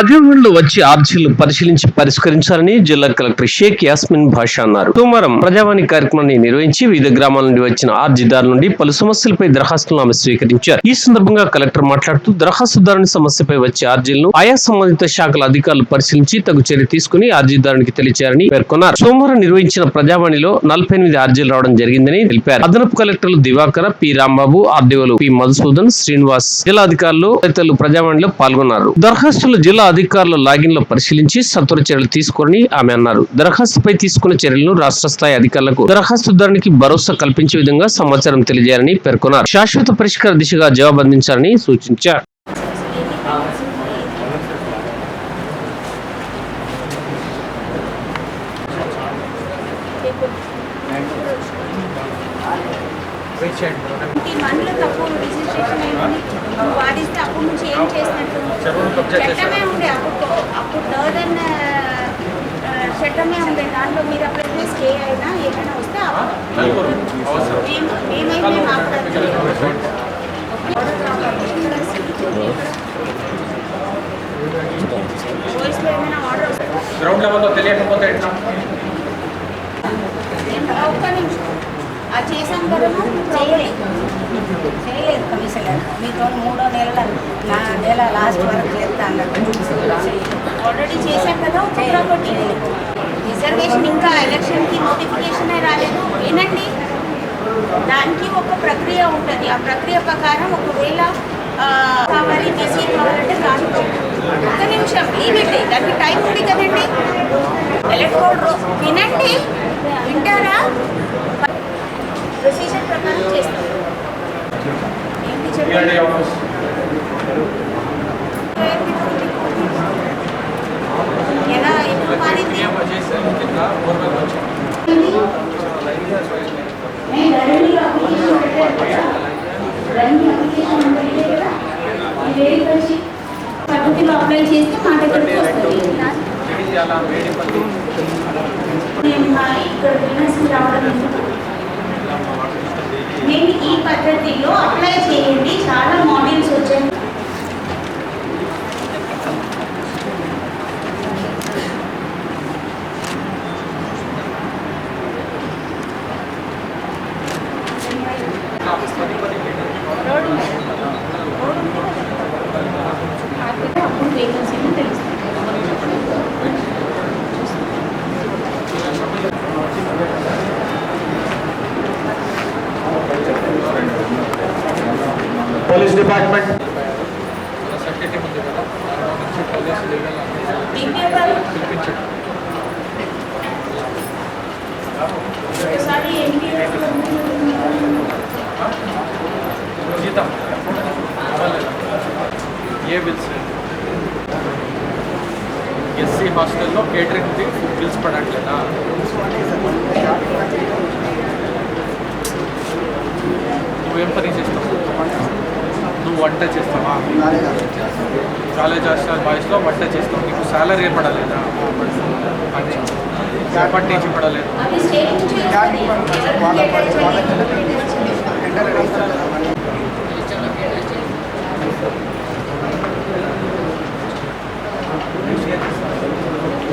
ప్రజావాణిలో వచ్చి ఆర్జీలు పరిశీలించి పరిష్కరించాలని జిల్లా కలెక్టర్ షేక్ యాస్మిన్ భాషా అన్నారు. సోమవారం ప్రజావాణి కార్యక్రమాన్ని నిర్వహించి వివిధ గ్రామాల నుండి వచ్చిన ఆర్జీదారుల నుండి పలు సమస్యలపై దరఖాస్తులను ఆమె స్వీకరించారు. ఈ సందర్భంగా కలెక్టర్ మాట్లాడుతూ దరఖాస్తుదారుని సమస్యపై వచ్చే ఆర్జీలను ఆయా సంబంధిత శాఖల అధికారులు పరిశీలించి తగు చర్య తీసుకుని ఆర్జీదారునికి తెలియచేయాలని పేర్కొన్నారు. సోమవారం నిర్వహించిన ప్రజావాణిలో నలభై ఎనిమిది ఆర్జీలు రావడం జరిగిందని తెలిపారు. అదనపు కలెక్టర్లు దివాకర పి. రాంబాబు ఆర్డీఓలు పి. మధుసూదన్ శ్రీనివాస్ జిల్లా అధికారులు తదితరులు ప్రజావాణిలో పాల్గొన్నారు. దరఖాస్తులు జిల్లా అధికారుల లాగిన్ పరిశీలించి సత్వర చర్యలు తీసుకోరని ఆమె అన్నారు. దరఖాస్తుపై తీసుకున్న చర్యలను రాష్ట్ర స్థాయి అధికారులకు దరఖాస్తుదారునికి భరోసా కల్పించే విధంగా సమాచారం తెలియజేయాలని పేర్కొన్నారు. శాశ్వత పరిష్కార దిశగా జవాబు అందించాలని సూచించారు ఈ మనలో తప్పు రిజిస్ట్రేషన్ అయింది నుంచి ఏం చేసినట్టు? చట్టమే ఉండే అప్పుడు అప్పుడు థర్డ్ చట్టమే ఉండే దాంట్లో మీరు అప్పుడైతే స్టే అయినా ఏమైనా వస్తే మేమైతే వస్తే గ్రౌండ్ లెవెల్లో తెలియకపోతే ఎట్లా ఒక్క నిమిషం అది చేసాం కదా చేయలేదు. చేయలేదు కమిషనర్ మీతో మూడో నెలల నా నెల లాస్ట్ వరకు చేస్తా ఆల్రెడీ చేశాం కదా ఒకటి రిజర్వేషన్ ఇంకా ఎలక్షన్కి నోటిఫికేషన్ రాలేదు. వినండి. దానికి ఒక ప్రక్రియ ఉంటుంది. ఆ ప్రక్రియ ప్రకారం ఒకవేళ కావాలి బీసీ కావాలంటే దాంట్లో ఒక నిమిషం లీవిట్ దానికి టైం ఉంది కదండి. ఎలక్ట్రోల్ రో వినండి. వింటారా? ప్రొసీజర్ ప్రకారం చేస్తాం. ఎలా ఎప్పుడు మారింది? పద్ధతిలో అప్లై చేస్తే మా దగ్గరికి వస్తుంది నేను ఇక్కడ రావడం ఎందుకు? నేను ఈ పద్ధతిలో అప్లై చేయండి చాలా మోడల్స్ వచ్చాయి అప్పుడు వేకెన్సీ తెలుస్తుంది పోలీస్ డిపార్ట్మెంట్ సెక్రటరీ ఉంది కదా దాంట్లో నుంచి పోలీసు లీగల్ దివ్యగారు పిలిపించండి ఒకసారి డిపార్ట్మెంట్. జీతం ఏ బిల్స్? ఎస్సీ హాస్టల్లో కేటరింగ్ది బిల్స్ పడట్లేదా? నువ్వేం పని చేస్తావు? వంట చేస్తావా కాలేజ్ హాస్టల్ బాయ్స్లో వంట చేస్తావు నీకు శాలరీ పడలేదా అది ఎప్పటి నుంచి పడలేదు?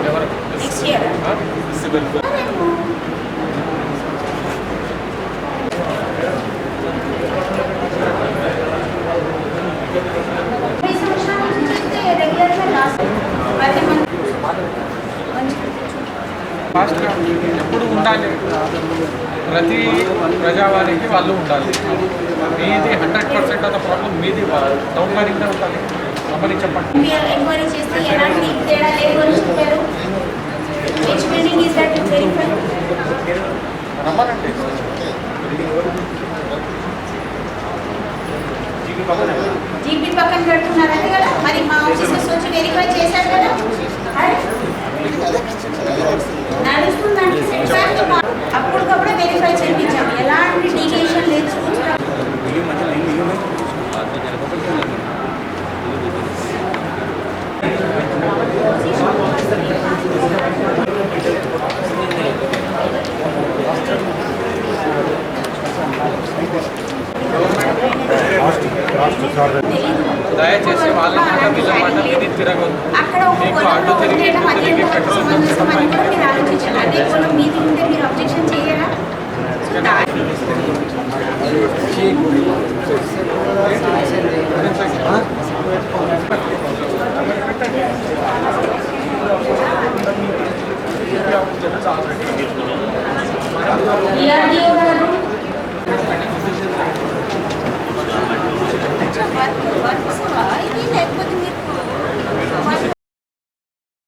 ఎవరు నెక్స్ట్ ఇయర్ సివిల్ ఈ సంవత్సరం నుంచి చేస్తే రెగ్యులర్గా లాస్ట్ పది మంది ఫాస్ట్గా ఎప్పుడు ఉండాలి? ప్రతి ప్రజావానికి వాళ్ళు ఉండాలి. మీది hundred percent of the problem మీది డౌన్ లైనింగ్నే ఉండాలి. వెరిఫై రమ్మనండి. జీపీ పక్కన పెడుతున్నారు అంతే కదా మరి మా ఆఫీసర్స్ వచ్చి వెరిఫై చేశారు కదా? దయచేసి వాళ్ళ వీళ్ళ మాట విని తిరగదు మీకు ఆటో తిరిగి తిరిగి పెట్రోల్ సమంజసం